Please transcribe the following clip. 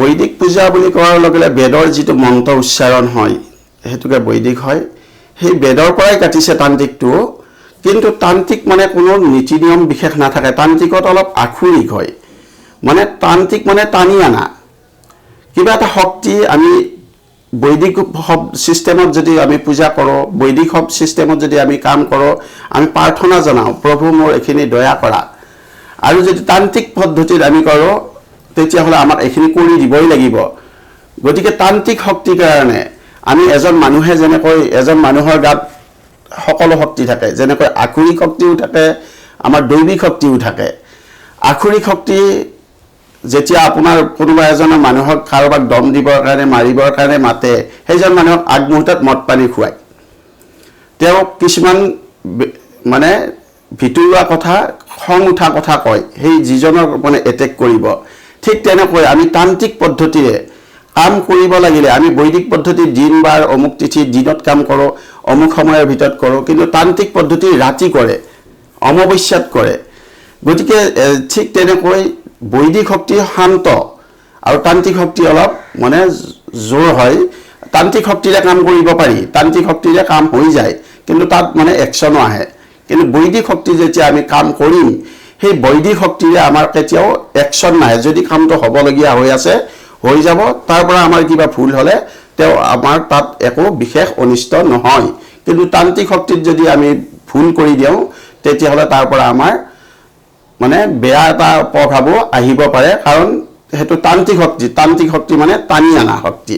বৈদিক পূজা বুলি কোৱাৰ লগে লগে বেদৰ যিটো মন্ত্ৰ উচ্চাৰণ হয় সেইটোকে বৈদিক হয়। সেই বেদৰ পৰাই কাটিছে তান্ত্ৰিকটো কিন্তু তান্ত্ৰিক মানে কোনো নীতি নিয়ম বিশেষ নাথাকে। তান্ত্ৰিকত অলপ আখুৰিক হয়। মানে তান্ত্ৰিক মানে টানি আনা। কিবা এটা শক্তি আমি বৈদিক ছিষ্টেমত যদি আমি পূজা কৰোঁ বৈদিক ছিষ্টেমত যদি আমি কাম কৰোঁ আমি প্ৰাৰ্থনা জনাওঁ প্ৰভু মোৰ এইখিনি দয়া কৰা। আৰু যদি তান্ত্ৰিক পদ্ধতিত আমি কৰোঁ তেতিয়াহ'লে আমাক এইখিনি কৰি দিবই লাগিব। গতিকে তান্ত্ৰিক শক্তিৰ কাৰণে আমি এজন মানুহে যেনেকৈ এজন মানুহৰ গাত সকলো শক্তি থাকে যেনেকৈ আখুৰিক শক্তিও থাকে আমাৰ দৈবিক শক্তিও থাকে। আখুৰিক শক্তি যেতিয়া আপোনাৰ কোনোবা এজনে মানুহক কাৰোবাক দম দিবৰ কাৰণে মাৰিবৰ কাৰণে মাতে সেইজন মানুহক আগমুহূৰ্তত মদ পানী খুৱায়। তেওঁ কিছুমান মানে ভিতৰুৱা কথা খং উঠা কথা কয় সেই যিজনক মানে এটেক কৰিব। ঠিক তেনেকৈ আমি তান্ত্ৰিক পদ্ধতিৰে কাম কৰিব লাগিলে, আমি বৈদিক পদ্ধতি দিন বাৰ, অমুক তিথি দিনত কাম কৰোঁ, অমুক সময়ৰ ভিতৰত কৰোঁ, কিন্তু তান্ত্ৰিক পদ্ধতি ৰাতি কৰে, অমাৱস্যাত কৰে। গতিকে ঠিক তেনেকৈ বৈদিক শক্তি শান্ত আৰু তান্ত্ৰিক শক্তি অলপ মানে জোৰ হয়। তান্ত্ৰিক শক্তিৰে কাম কৰিব পাৰি, তান্ত্ৰিক শক্তিৰে কাম হৈ যায়, কিন্তু তাত মানে একশ্যনো আহে। কিন্তু বৈদিক শক্তি যেতিয়া আমি কাম কৰিম সেই বৈদিক শক্তিৰে আমাৰ কেতিয়াও একশ্যন নাহে যদি কামটো হ'বলগীয়া হৈ আছে, হৈ যাব, তাৰ পৰা আমাৰ কিবা ভুল হ'লে তেওঁ আমাৰ তাত একো বিশেষ অনিষ্ট নহয়। কিন্তু তান্ত্ৰিক শক্তিত যদি আমি ভুল কৰি দিওঁ, তেতিয়াহ'লে তাৰ পৰা আমাৰ মানে বেয়া এটা প্ৰভাৱো আহিব পাৰে। কাৰণ সেইটো তান্ত্ৰিক শক্তি। তান্ত্ৰিক শক্তি মানে টানি অনা শক্তি।